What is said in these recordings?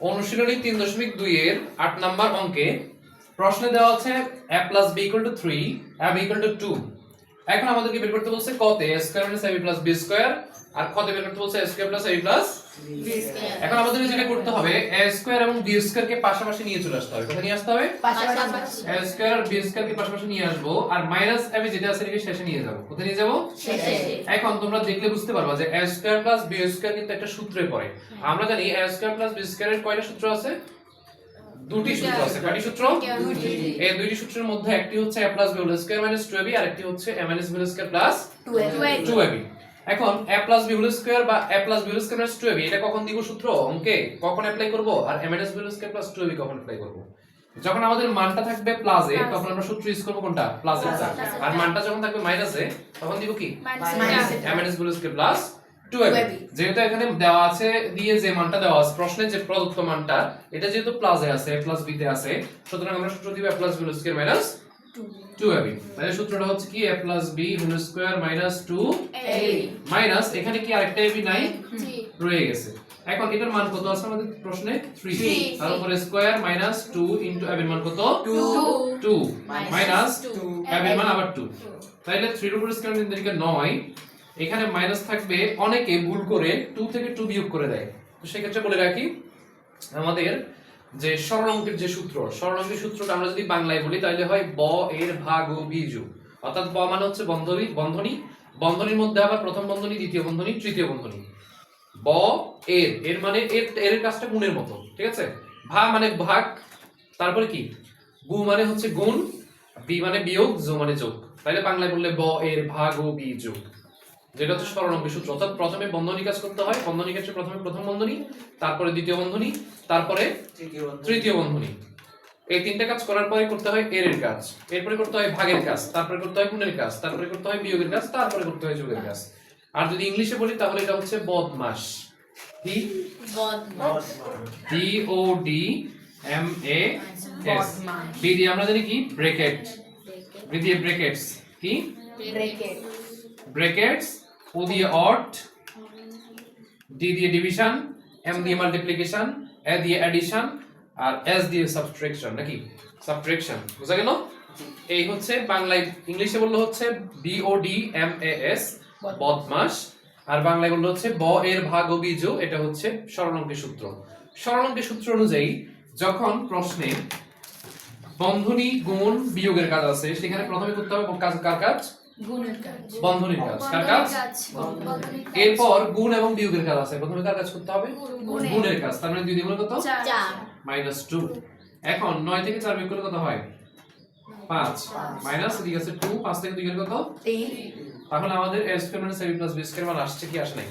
অনুশীলনী তিন দশমিক দুই এর আট নাম্বার অঙ্কে প্রশ্নে দেওয়া আছে a plus b equal to three ab equal to two এখন আমাদেরকে বের করতে বলছে কতে? a square plus b square আর কতে বের করতে বলছে a square plus ab plus এখন আমাদের যেটা করতে হবে a স্কয়ার এবং b স্কয়ার কে পাশাপাশি নিয়ে চলে আসতে হবে। কোথায় নিয়ে আসতে হবে? পাশাপাশি। a স্কয়ার আর b স্কয়ার কে পাশাপাশি নিয়ে আসব আর মাইনাস ab যেটা আছে এটাকে শেষে নিয়ে যাব। কোথায় নিয়ে যাব? শেষে। এখন তোমরা দেখলে বুঝতে পারবা যে a square plus b square কিন্তু একটা সূত্রে পড়ে। আমরা জানি a square plus b square এর কয়টা সূত্র আছে? দুটি সূত্র আছে। কয়টি সূত্র? এই দুইটি সূত্রের মধ্যে একটি হচ্ছে a plus b whole square minus 2ab আর একটি হচ্ছে a minus b whole square plus 2ab এখন a plus b whole square বা a plus b whole square minus 2ab এটা কখন দিব সূত্র? অঙ্কে। কখন অ্যাপ্লাই করব? আর a minus b whole square plus 2ab কখন অ্যাপ্লাই করব? যখন আমাদের মানটা থাকবে প্লাসে তখন আমরা সূত্র ইউজ করব কোনটা? প্লাসের আর মানটা যখন থাকবে মাইনাসে তখন দিব কি? A minus b whole square plus 2ab 2ab যেহেতু এখানে দেওয়া আছে দিয়ে যে মানটা দেওয়া আছে প্রশ্নে যে প্রদত্ত মানটা এটা যেহেতু প্লাসে আছে a প্লাস b তে আছে সুতরাং আমরা সূত্র দিব a plus b whole square minus 2ab তাহলে সূত্রটা হচ্ছে কি? A plus b whole square minus 2 minus এখানে কি আরেকটা ab নাই? রয়ে গেছে। এখন এটার মান কত আছে আমাদের প্রশ্নে? 3 Three. তার উপরে স্কয়ার মাইনাস 2 ইনটু ab এর মান কত? 2 Minus মাইনাস ab এর মান আবার 2 তাহলে 3 এর উপরে স্কয়ার দিকে 9 এখানে মাইনাস থাকবে অনেকে ভুল করে টু থেকে টু বিয়োগ করে দেয়। তো সেক্ষেত্রে বলে রাখি, আমাদের যে সরল অঙ্কের যে সূত্র সরল অঙ্কের সূত্রটা আমরা যদি বাংলায় বলি, তাহলে হয় ব এর ভাগ ও বিজু অর্থাৎ ব মানে হচ্ছে বন্ধনী বন্ধনী। বন্ধনীর মধ্যে আবার প্রথম বন্ধনী, দ্বিতীয় বন্ধনী, তৃতীয় বন্ধনী। ব এর এর মানে এর এর কাজটা গুণের মতো, ঠিক আছে? ভা মানে ভাগ, তারপরে কি? গু মানে হচ্ছে গুণ, বি মানে বিয়োগ, জো মানে যোগ। তাহলে বাংলায় বললে ব এর ভাগ ও বি যোগ যেটা হচ্ছে অঙ্কের সূত্র। অর্থাৎ প্রথমে বন্ধনী কাজ করতে হয় বন্ধনী ক্ষেত্রে প্রথমে প্রথম বন্ধনী তারপরে দ্বিতীয় বন্ধনী তারপরে তৃতীয় বন্ধনী। এই তিনটা কাজ করার পরে করতে হয় এর এর কাজ। এরপরে করতে হয় ভাগের কাজ তারপরে করতে হয় গুণের কাজ তারপরে করতে হয় বিয়োগের কাজ তারপরে করতে হয় যোগের কাজ। আর যদি ইংলিশে বলি তাহলে এটা হচ্ছে বদমাস। কি? D O D M A S. B দিয়ে আমরা জানি কি? ব্রেকেট। বি দিয়ে ব্রেকেটস। কি? ব্রেকেটস। ও দিয়ে অট ডি দিয়ে ডিভিশন এম দিয়ে মাল্টিপ্লিকেশন এ দিয়ে অ্যাডিশন আর এস দিয়ে সাবট্রাকশন নাকি? সাবট্রাকশন বুঝা গেল? এই হচ্ছে বাংলায় ইংলিশে বলল হচ্ছে B O D M A S বদমাস আর বাংলায় বলল হচ্ছে ব এর ভাগ ও বীজ এটা হচ্ছে সরল অঙ্কের সূত্র। সরল অঙ্কের সূত্র অনুযায়ী যখন প্রশ্নে বন্ধনী গুণ বিয়োগের কাজ আছে সেখানে প্রথমে করতে হবে কাজ কার কাজ? বন্ধনীর কাজ। কার কাজ? এরপর গুণ এবং বিয়োগের কাজ আছে। প্রথমে কার কাজ করতে হবে? গুণের। গুণের কাজ। তার মানে দুই দ্বিগুণ কত? Minus two. এখন নয় থেকে চার বিয়োগ করলে কত হয়? পাঁচ। মাইনাস এদিকে আছে টু পাঁচ থেকে দুই গেলে কত? তাহলে আমাদের a square minus b plus b square মান আসছে কি আসে নাই?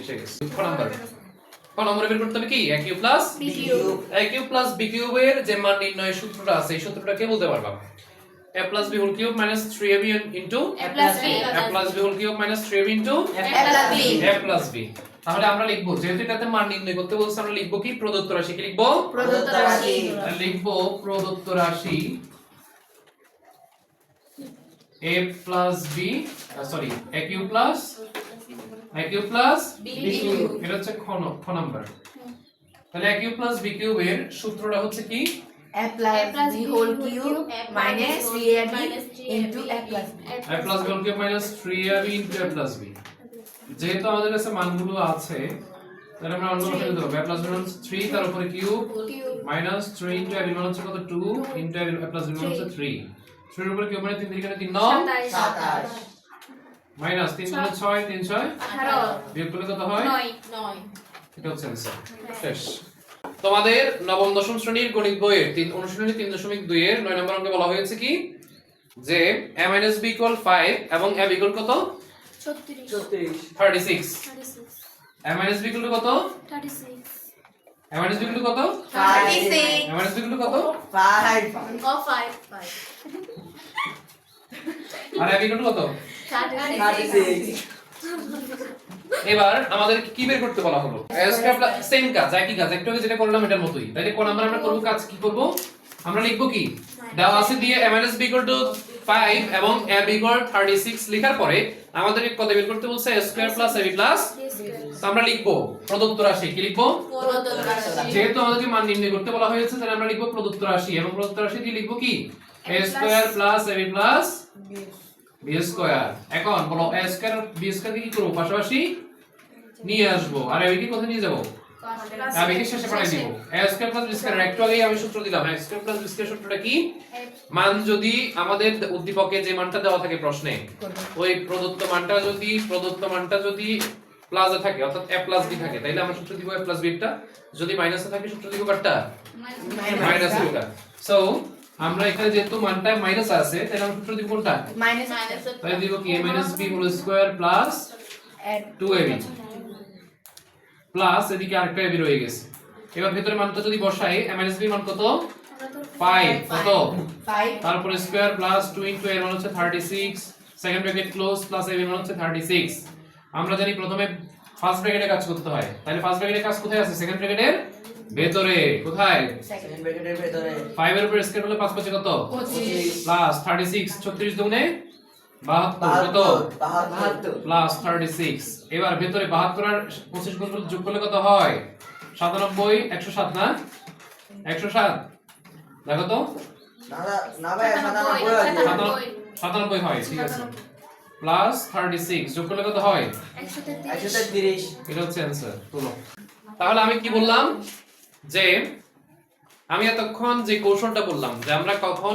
এসে গেছে। ক নাম্বার? ক নম্বরে বের করতে হবে কি? A cube plus a cube plus b কিউবের যে মান নির্ণয়ের সূত্রটা আছে এই সূত্রটা কে বলতে পারবা? A plus b whole cube minus 3ab into A plus b a plus b whole cube minus 3ab into plus b a plus b তাহলে আমরা লিখব যেহেতু এটাতে মান নির্ণয় করতে বলছে আমরা লিখব কি প্রদত্ত রাশি কি লিখব প্রদত্ত রাশি লিখব প্রদত্ত রাশি a plus b sorry a cube plus a cube plus b cube এটা হচ্ছে খ নাম্বার তাহলে a cube plus b cube এর সূত্রটা হচ্ছে কি a plus b whole cube minus 3ab into a plus b. A plus b. whole cube minus 3ab into a plus b. যেহেতু আমাদের কাছে মানগুলো আছে তাহলে আমরা অন্য ভাবে দেবো a plus b হচ্ছে 3 তার উপরে কিউব মাইনাস 3 into ab মান হচ্ছে কত? 2 into a plus b মান হচ্ছে 3 3 এর উপরে কিউব মানে 3 থেকে 3 9 সাতাশ। মাইনাস 3 গুণ 6 3 6 বিয়োগ করলে কত হয়? এটা হচ্ছে অ্যান্সার শেষ। তোমাদের নবম দশম শ্রেণির গণিত বইয়ের তিন অনুশীলনী তিন দশমিক দুই এর নয় নম্বর অঙ্কে বলা হয়েছে কি? যে a minus b equal five এবং a ইকুয়াল কত? Thirty six minus b equal কত? আর a ইকুয়াল কত? এবার আমাদের কি বের করতে বলা হলো? সেম কাজ একই কাজ। একটু যেটা করলাম এটার মতোই। তাহলে কোন নাম্বার আমরা করব কাজ? কি করব? আমরা লিখব কি? দেওয়া আছে দিয়ে a minus b equal to five এবং এ বিগর থার্টি সিক্স লেখার পরে আমাদেরকে কত বের করতে বলছে? স্কোয়ার প্লাস এবি প্লাস তো আমরা লিখব প্রদত্ত রাশি। কি লিখব? প্রদত্ত রাশি যেহেতু আমাদেরকে মান নির্ণয় করতে বলা হয়েছে তাহলে আমরা লিখব প্রদত্ত রাশি। এবং প্রদত্ত রাশি দিয়ে লিখব কি? A square plus ab plus b square এখন বলো এ স্কোয়ার বি স্কোয়ার কি করব? পাশাপাশি নিয়ে আসব। আর এবিকে কোথায় নিয়ে যাব? এবিকে শেষে পাঠিয়ে দিব। A square plus b square একটু আগেই আমি সূত্র দিলাম। A square plus b square সূত্রটা কি? মান যদি আমাদের উদ্দীপকে যে মানটা দেওয়া থাকে প্রশ্নে ওই প্রদত্ত মানটা যদি প্রদত্ত মানটা যদি প্লাসে থাকে অর্থাৎ a প্লাস বি থাকে তাইলে আমরা সূত্র দিব a প্লাস বিটা যদি মাইনাসে থাকে সূত্র দিব কাটটা মাইনাস বিটা সো আমরা এখানে যেহেতু মানটা মাইনাস আছে তাহলে আমরা সূত্র দিব কোনটা? মাইনাস তাহলে দিব কি? A b whole square plus add 2ab plus এদিকে আরেকটা ab রয়ে গেছে। এবার ভিতরে মানটা যদি বসাই a মাইনাস b মান কত? 5 কত? 5 তারপরে স্কয়ার প্লাস 2 ইনটু এর মান হচ্ছে 36 সেকেন্ড ব্র্যাকেট ক্লোজ প্লাস এর মান হচ্ছে 36 আমরা জানি প্রথমে ফার্স্ট ব্র্যাকেটে কাজ করতে হয়। তাহলে ফার্স্ট ব্র্যাকেটে কাজ কোথায় আছে? সেকেন্ড ব্র্যাকেটের ভেতরে। কোথায়? সেকেন্ড ব্র্যাকেটের ভেতরে। 5 এর উপর স্কয়ার হলে 5 5 কত? 25 প্লাস 36 36 দুগুণে এবার ভেতরে 72 আর 25 গুণ যোগ করলে কত হয়? 97 107 না? 107 দেখো তো। না না- না ভাই সাতানব্বই আছে। সাতানব্বই। সাতানব্বই হয় ঠিক আছে। প্লাস থার্টি সিক্স যোগ করলে কত হয়? এটা হচ্ছে অ্যান্সার তুলো। তাহলে আমি কি বললাম? যে আমি এতক্ষণ যে কৌশলটা বললাম যে আমরা কখন